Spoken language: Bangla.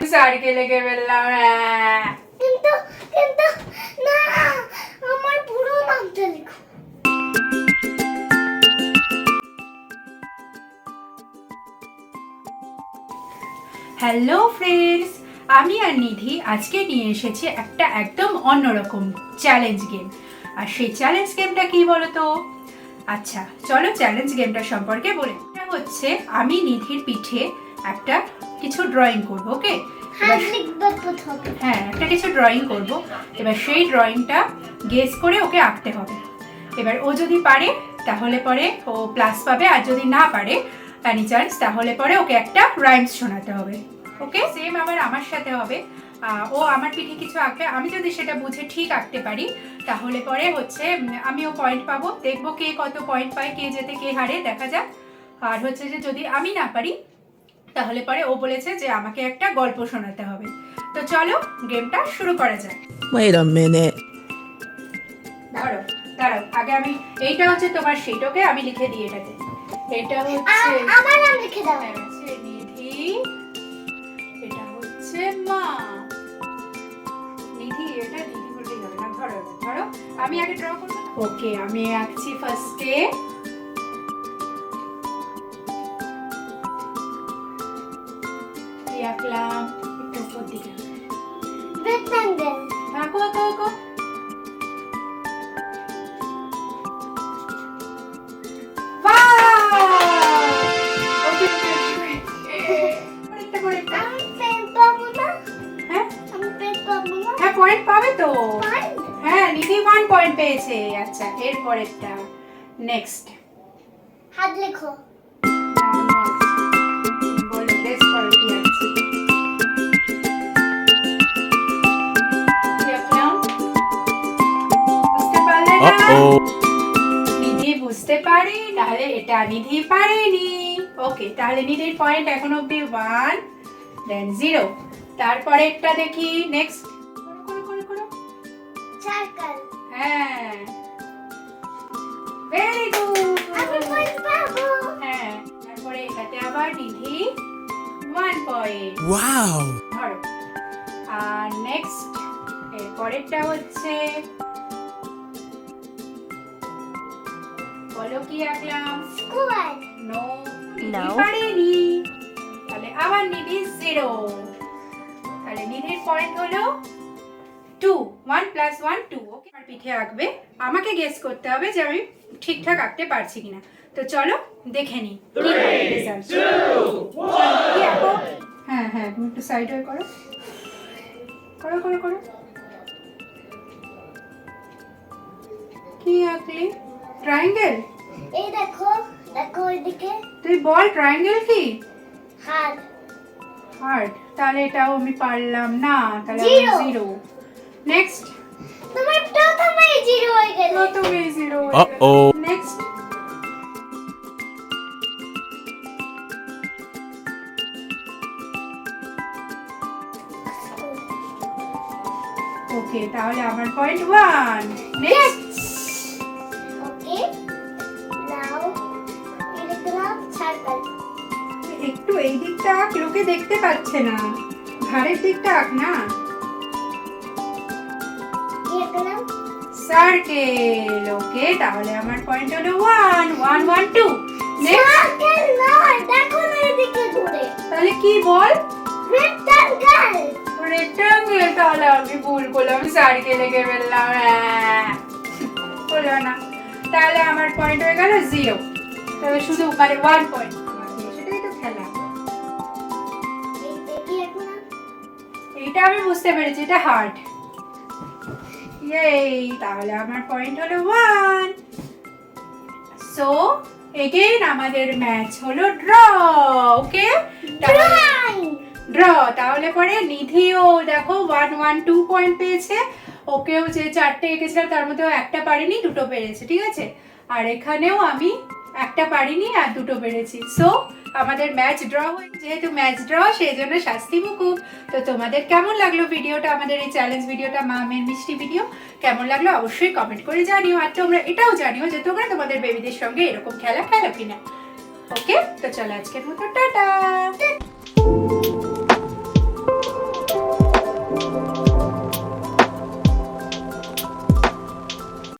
লেগে। কিন্তু কিন্তু, না, আমার পুরো নামটা লিখো। হ্যালো ফ্রেন্ডস আমি আর নিধি আজকে নিয়ে এসেছি একটা একদম অন্যরকম চ্যালেঞ্জ গেম আর সেই চ্যালেঞ্জ গেমটা কি বলতো? আচ্ছা চলো চ্যালেঞ্জ গেমটা সম্পর্কে বলে। হচ্ছে আমি নিধির পিঠে একটা কিছু ড্রয়িং করব ওকে হ্যাঁ একটা কিছু ড্রয়িং করব। এবার সেই ড্রয়িংটা গেস করে ওকে আঁকতে হবে। এবার ও যদি পারে তাহলে পরে ও প্লাস পাবে আর যদি না পারে এনি চান্স তাহলে পরে ওকে একটা রাইমস শোনাতে হবে। ওকে সেম আবার আমার সাথে হবে। ও আমার পিঠে কিছু আঁকবে আমি যদি সেটা বুঝে ঠিক আঁকতে পারি তাহলে পরে হচ্ছে আমিও পয়েন্ট পাবো। দেখব কে কত পয়েন্ট পায় কে যেতে কে হারে দেখা যাক। আর হচ্ছে যে যদি আমি না পারি তাহলে পরে ও বলেছে যে আমাকে একটা গল্প শোনাতে হবে। তো চলো গেমটা শুরু করা যাক। Wait a minute. ধরো দাঁড়াও আগে আমি এইটা হচ্ছে তোমার সেইটাকে আমি লিখে দিই এটাতে। এটা হচ্ছে আমার নাম লিখে দাও। নিধি এটা হচ্ছে মা। নিধি এটা নিধি বলতে যাবে না ধরো ধরো। আমি আগে ড্র করব ওকে আমি আঁকছি ফার্স্টে আঁকলাম একটু উপর দিকে। আঁকো আঁকো আঁকো পয়েন্ট পাবে তো। হ্যাঁ নিধি ওয়ান পয়েন্ট পেয়েছে। আচ্ছা এর পরেরটা। নেক্সট হাত লেখো। বুঝতে পারলে না Uh-oh. নিধি বুঝতে পারি তাহলে এটা নিধি পারেনি। ওকে তাহলে নিধির পয়েন্ট এখন অব্দি ওয়ান দেন জিরো তারপরে একটা দেখি নেক্সট করো করো করো সার্কেল হ্যাঁ। ভেরি গুড আমি পেন পাবো। হ্যাঁ তারপরে এটাতে আবার নিধি ওয়ান পয়েন্ট. ধরো। আর নেক্সট এর পরেরটা হচ্ছে বলো কি আঁকলাম স্কোয়ার নো No. পারেনি তাহলে আবার নিধি জিরো তাহলে নিধির পয়েন্ট হলো two one plus one two okay আর পিঠে আঁকবে। আমাকে গেস করতে হবে যে আমি ঠিকঠাক আঁকতে পারছি কিনা। তো চলো দেখে নিই হয়? হ্যাঁ হ্যাঁ তুমি একটু সাইড হয়ে করো। করো করো করো। কি আঁকলি? ট্রায়াঙ্গেল এই দেখো দেখো ওইদিকে। তুই বল ট্রায়াঙ্গেল কি? হাত হার্ড তাহলে এটাও আমি পারলাম না তাহলে জিরো নেক্সট তোমার প্রথমেই জিরো হয়ে গেল। প্রথমে জিরো Uh-oh. নেক্সট ওকে তাহলে আমার পয়েন্ট ওয়ান নেক্সট এই দিকটা আঁক লোকে দেখতে পাচ্ছে না। ঘাড়ের দিকটা আঁক না সার্কেল। ওকে তাহলে আমার পয়েন্ট হলো ওয়ান ওয়ান ওয়ান টু তাহলে কি বল? রেক্ট্যাঙ্গেল রেক্টাঙ্গেল তাহলে আমি ভুল করলাম সার্কেল লেগে ফেললাম হ্যাঁ। হলো না। তাহলে আমার পয়েন্ট হয়ে গেল জিরো তবে শুধু মানে ওয়ান পয়েন্ট এইটা আমি বুঝতে পেরেছি এটা হার্ড এই তাহলে আমার পয়েন্ট হলো ওয়ান সো এগেইন আমাদের ম্যাচ হলো ড্র ওকে ড্র তাহলে পরে নিধিও দেখো ওয়ান ওয়ান টু পয়েন্ট পেয়েছে। ওকেও যে চারটে এঁকেছিলাম তার মধ্যে একটা পারিনি দুটো পেরেছে ঠিক আছে? আর এখানেও আমি একটা পারিনি আর দুটো পেরেছি। সো আমাদের ম্যাচ ড্র হয়ে, যেহেতু ম্যাচ ড্র সেই জন্য শাস্তি মুকুব। তো তোমাদের কেমন লাগল ভিডিওটা আমাদের এই চ্যালেঞ্জ ভিডিওটা মা মেয়ের মিষ্টি ভিডিও কেমন লাগল? অবশ্যই কমেন্ট করে জানিও। আর তোমরা এটাও জানিও যে তোমরা তোমাদের বেবিদের সঙ্গে এরকম খেলা খেলো কিনা। ওকে তো চলো আজকের মতো, টাটা!